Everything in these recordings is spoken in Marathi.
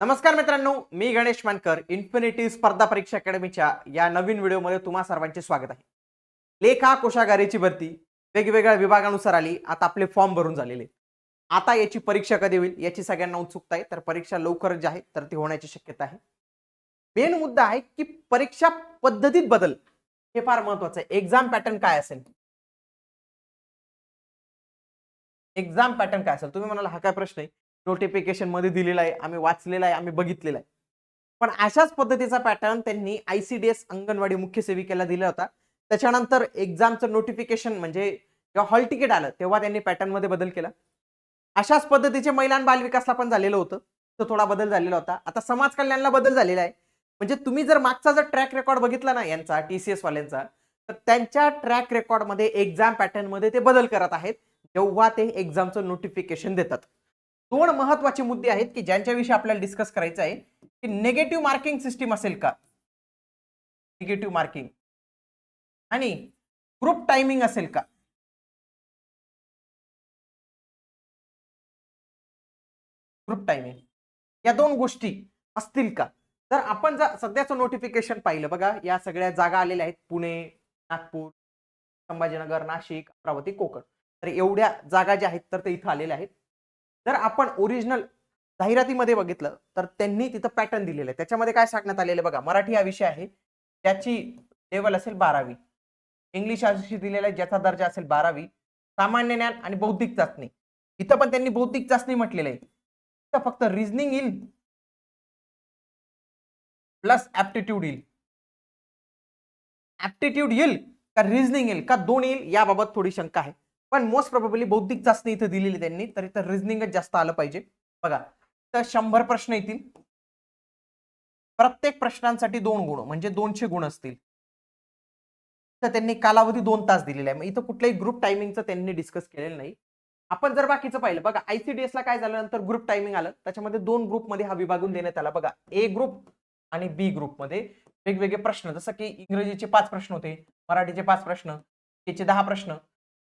नमस्कार मित्रांनो मी गणेश मानकर इन्फिनिटी स्पर्धा परीक्षा अकॅडमीच्या या नवीन व्हिडिओमध्ये तुम्हा सर्वांचे स्वागत आहे. लेखा कोशागारीची भरती वेगवेगळ्या विभागानुसार आली आता आपले फॉर्म भरून झालेले आता याची परीक्षा कधी होईल याची सगळ्यांना उत्सुकता आहे तर परीक्षा लवकर जी आहे तर ती होण्याची शक्यता आहे. मेन मुद्दा आहे की परीक्षा पद्धतीत बदल हे फार महत्वाचं आहे. एक्झाम पॅटर्न काय असेल? एक्झाम पॅटर्न काय असेल? तुम्ही म्हणाला हा काय प्रश्न आहे? नोटिफिकेशनमध्ये दिलेला आहे आम्ही वाचलेला आहे आम्ही बघितलेला आहे. पण अशाच पद्धतीचा पॅटर्न त्यांनी आयसीडीएस अंगणवाडी मुख्य सेविकेला दिला होता. त्याच्यानंतर एक्झामचं नोटिफिकेशन म्हणजे जेव्हा हॉल तिकीट आलं तेव्हा त्यांनी पॅटर्नमध्ये बदल केला. अशाच पद्धतीचे महिला आणि बालविकासला पण झालेलं होतं. तो थोडा बदल झालेला होता. आता समाज कल्याणला बदल झालेला आहे. म्हणजे तुम्ही जर मागचा जर ट्रॅक रेकॉर्ड बघितला ना यांचा टीसीएस वाल्यांचा तर त्यांच्या ट्रॅक रेकॉर्डमध्ये एक्झाम पॅटर्नमध्ये ते बदल करत आहेत. जेव्हा ते एक्झामचं नोटिफिकेशन देतात. दोन महत्त्वाचे मुद्दे आहेत की ज्यांच्याविषयी आपल्याला डिस्कस करायचं आहे की नेगेटिव्ह मार्किंग सिस्टीम असेल का? निगेटिव्ह मार्किंग आणि ग्रुप टायमिंग असेल का? ग्रुप टायमिंग या दोन गोष्टी असतील का? तर आपण जर सध्याचं नोटिफिकेशन पाहिलं बघा या सगळ्या जागा आलेल्या आहेत. पुणे नागपूर संभाजीनगर नाशिक अमरावती कोकण. तर एवढ्या जागा ज्या आहेत तर ते इथं आलेल्या आहेत. जर आपण ओरिजिनल जाहिरातीमध्ये बघितलं तर त्यांनी तिथं पॅटर्न दिलेलं आहे. त्याच्यामध्ये काय सांगण्यात आलेलं बघा मराठी हा विषय आहे त्याची लेवल असेल बारावी. इंग्लिश हा विषय दिलेला आहे ज्याचा दर्जा असेल बारावी. सामान्य ज्ञान आणि बौद्धिक चाचणी. इथं पण त्यांनी बौद्धिक चाचणी म्हटलेलं आहे. इथं फक्त रिझनिंग येईल प्लस ऍप्टिट्यूड येईल. ऍप्टिट्यूड येईल का रिझनिंग येईल? का दोन येईल? याबाबत थोडी शंका आहे. पण मोस्ट प्रॉबेबली बौद्धिक चाचणी इथं दिलेली त्यांनी तर इथं रिझनिंगच जास्त आलं पाहिजे. बघा तर शंभर प्रश्न येतील. प्रत्येक प्रश्नांसाठी दोन गुण म्हणजे दोनशे गुण असतील. तर त्यांनी कालावधी दोन तास दिलेला आहे. मग इथं कुठल्याही ग्रुप टायमिंगचं त्यांनी डिस्कस केलेलं नाही. आपण जर बाकीचं पाहिलं बघा आयसीडीएस ला काय झालं नंतर ग्रुप टायमिंग आलं. त्याच्यामध्ये दोन ग्रुपमध्ये हा विभागून देण्यात आला. बघा ए ग्रुप आणि बी ग्रुपमध्ये वेगवेगळे प्रश्न जसं की इंग्रजीचे पाच प्रश्न होते मराठीचे पाच प्रश्न त्याचे दहा प्रश्न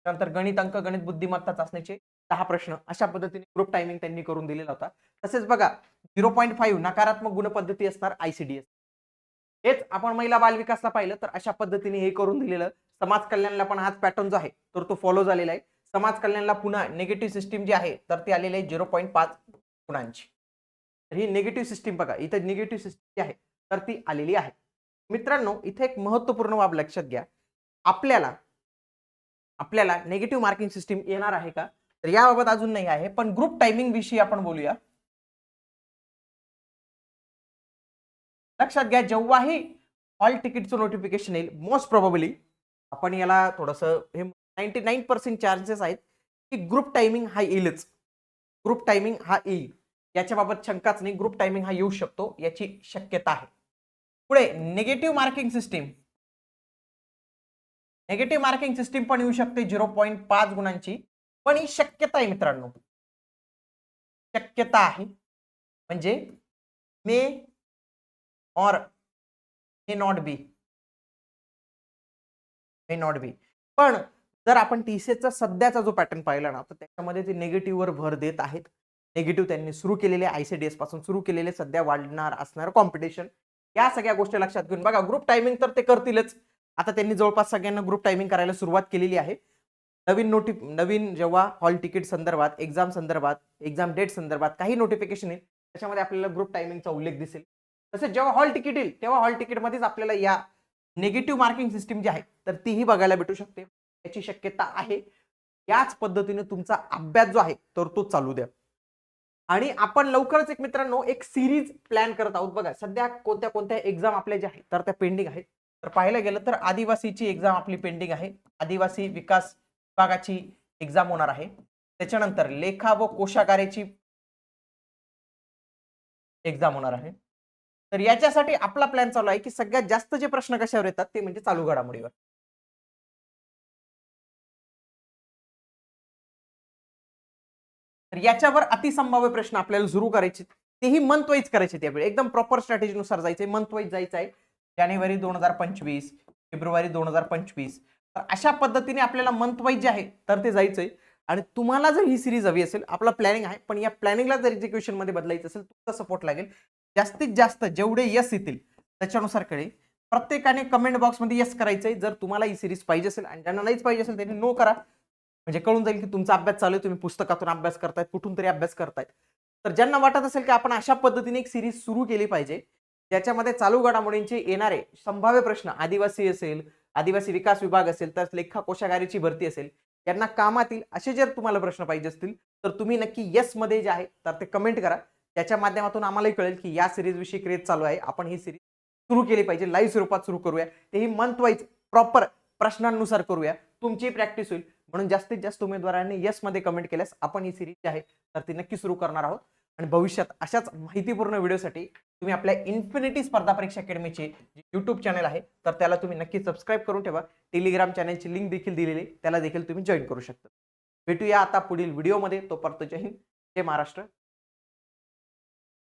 त्यानंतर गणित अंक गणित बुद्धिमत्ता चाचणीचे दहा प्रश्न अशा पद्धतीने ग्रुप टायमिंग त्यांनी करून दिलेला होता. तसेच बघा झिरो पॉईंट फाईव्ह नकारात्मक गुणपद्धती असणार आयसीडीएस हेच आपण महिला बालविकासला पाहिलं तर अशा पद्धतीने हे करून दिलेलं. समाज कल्याणला पण हाच पॅटर्न जो आहे तर तो फॉलो झालेला आहे. समाज कल्याणला पुन्हा निगेटिव्ह सिस्टीम जी आहे तर ती आलेली आहे झिरो पॉईंट पाच गुणांची. तर ही निगेटिव्ह सिस्टीम बघा इथं निगेटिव्ह सिस्टीम जी आहे तर ती आलेली आहे. मित्रांनो इथे एक महत्त्वपूर्ण बाब लक्षात घ्या. आपल्याला आपल्याला नेगेटिव्ह मार्किंग सिस्टीम येणार आहे का? तर याबाबत अजून नाही आहे पण ग्रुप टायमिंग विषयी आपण बोलूया. लक्षात घ्या जेव्हाही हॉल तिकीटचं नोटिफिकेशन येईल मोस्ट प्रॉबली आपण याला थोडंसं हे नाईन्टी नाईन पर्सेंट चार्जेस आहेत की ग्रुप टायमिंग हा येईलच. ग्रुप टायमिंग हा येईल. याच्याबाबत शंकाच नाही ग्रुप टायमिंग हा येऊ शकतो याची शक्यता आहे. पुढे negative marking system negative marking system पण येऊ शकते झिरो पॉईंट पाच गुणांची. पण ही शक्यता आहे मित्रांनो. शक्यता आहे. म्हणजे may or may not be may not be पण जर आपण टीसीचा सध्याचा जो पॅटर्न पाहिला ना तर त्याच्यामध्ये ते निगेटिव्हवर भर देत आहेत. निगेटिव्ह त्यांनी सुरू केलेले आयसीडीएसपासून सुरू केलेले सध्या वाढणार असणार कॉम्पिटिशन या सगळ्या गोष्टी लक्षात घेऊन बघा. ग्रुप टायमिंग तर ते करतीलच. आता त्यांनी जवळपास सगळ्यांना ग्रुप टायमिंग करायला सुरुवात केलेली आहे. नवीन नोटी नवीन जेव्हा हॉल तिकीट संदर्भात एक्झाम संदर्भात एक्झाम डेट संदर्भात काही नोटिफिकेशन येईल त्याच्यामध्ये आपल्याला ग्रुप टायमिंगचा उल्लेख दिसेल. तसेच जेव्हा हॉल तिकीट येईल तेव्हा हॉल तिकीटमध्येच आपल्याला या निगेटिव्ह मार्किंग सिस्टीम जी आहे तर तीही बघायला भेटू शकते. याची शक्यता आहे. याच पद्धतीने तुमचा अभ्यास जो आहे तर तो चालू द्या. आणि आपण लवकरच एक मित्रांनो एक सिरीज प्लॅन करत आहोत. बघा सध्या कोणत्या कोणत्या एक्झाम आपल्या ज्या आहेत तर त्या पेंडिंग आहेत. तर पाहायला गेलं तर आदिवासीची एक्झाम आपली पेंडिंग आहे. आदिवासी विकास विभागाची एक्झाम होणार आहे. त्याच्यानंतर लेखा व कोशागारेची एक्झाम होणार आहे. तर याच्यासाठी आपला प्लॅन चालू आहे की सगळ्यात जास्त जे प्रश्न कशावर येतात ते म्हणजे चालू घडामोडीवर. तर याच्यावर अतिसंभाव्य प्रश्न आपल्याला सुरू करायचे तेही मंथ वाईज करायचे त्यावेळी एकदम प्रॉपर स्ट्रॅटेजीनुसार जायचे मंथ वाईज जायचं आहे जानेवारी दोन हजार पंचवीस फेब्रुवारी दोन हजार पंचवीस. तर अशा पद्धतीने आपल्याला मंथ वाईज जे आहे तर ते जायचंय. आणि तुम्हाला जर ही सिरीज हवी असेल आपला प्लॅनिंग आहे पण या प्लॅनिंगला जर एक्झिक्युशनमध्ये बदलायचं असेल तुमचा सपोर्ट लागेल. जास्तीत जास्त जेवढे यस येतील त्याच्यानुसार कळेल. प्रत्येकाने कमेंट बॉक्समध्ये यस करायचंय. जर तुम्हाला ही सिरीज पाहिजे असेल आणि ज्यांना नाहीच पाहिजे असेल त्यांनी नो करा. म्हणजे कळून जाईल की तुमचा अभ्यास चालू आहे तुम्ही पुस्तकातून अभ्यास करतायत कुठून तरी अभ्यास करतायत. तर ज्यांना वाटत असेल की आपण अशा पद्धतीने एक सिरीज सुरू केली पाहिजे ज्याच्यामध्ये चालू घडामोडींचे येणारे संभाव्य प्रश्न आदिवासी असेल आदिवासी विकास विभाग असेल तर लेखा कोशागारीची भरती असेल यांना कामातील असे जर तुम्हाला प्रश्न पाहिजे असतील तर तुम्ही नक्की येस मध्ये जे आहे तर ते कमेंट करा. त्याच्या माध्यमातून आम्हालाही कळेल की या सिरीज विषयी क्रेज चालू आहे. आपण ही सिरीज सुरू केली पाहिजे. लाईव्ह स्वरूपात सुरू करूया. तेही मंथ वाईज प्रॉपर प्रश्नांनुसार करूया. तुमची प्रॅक्टिस होईल. म्हणून जास्तीत जास्त उमेदवारांनी येस मध्ये कमेंट केल्यास आपण ही सिरीज जी आहे तर ती नक्की सुरू करणार आहोत. आणि भविष्यात अशाच माहितीपूर्ण व्हिडिओसाठी तुम्ही आपल्या इन्फिनिटी स्पर्धा परीक्षा अकॅडमीचे जे युट्यूब चॅनल आहे तर त्याला तुम्ही नक्की सबस्क्राईब करून ठेवा. टेलिग्राम चॅनलची लिंक देखील दिलेली त्याला देखील तुम्ही जॉईन करू शकता. भेटूया आता पुढील व्हिडिओमध्ये तोपर्यंत जय हिंद जय महाराष्ट्र.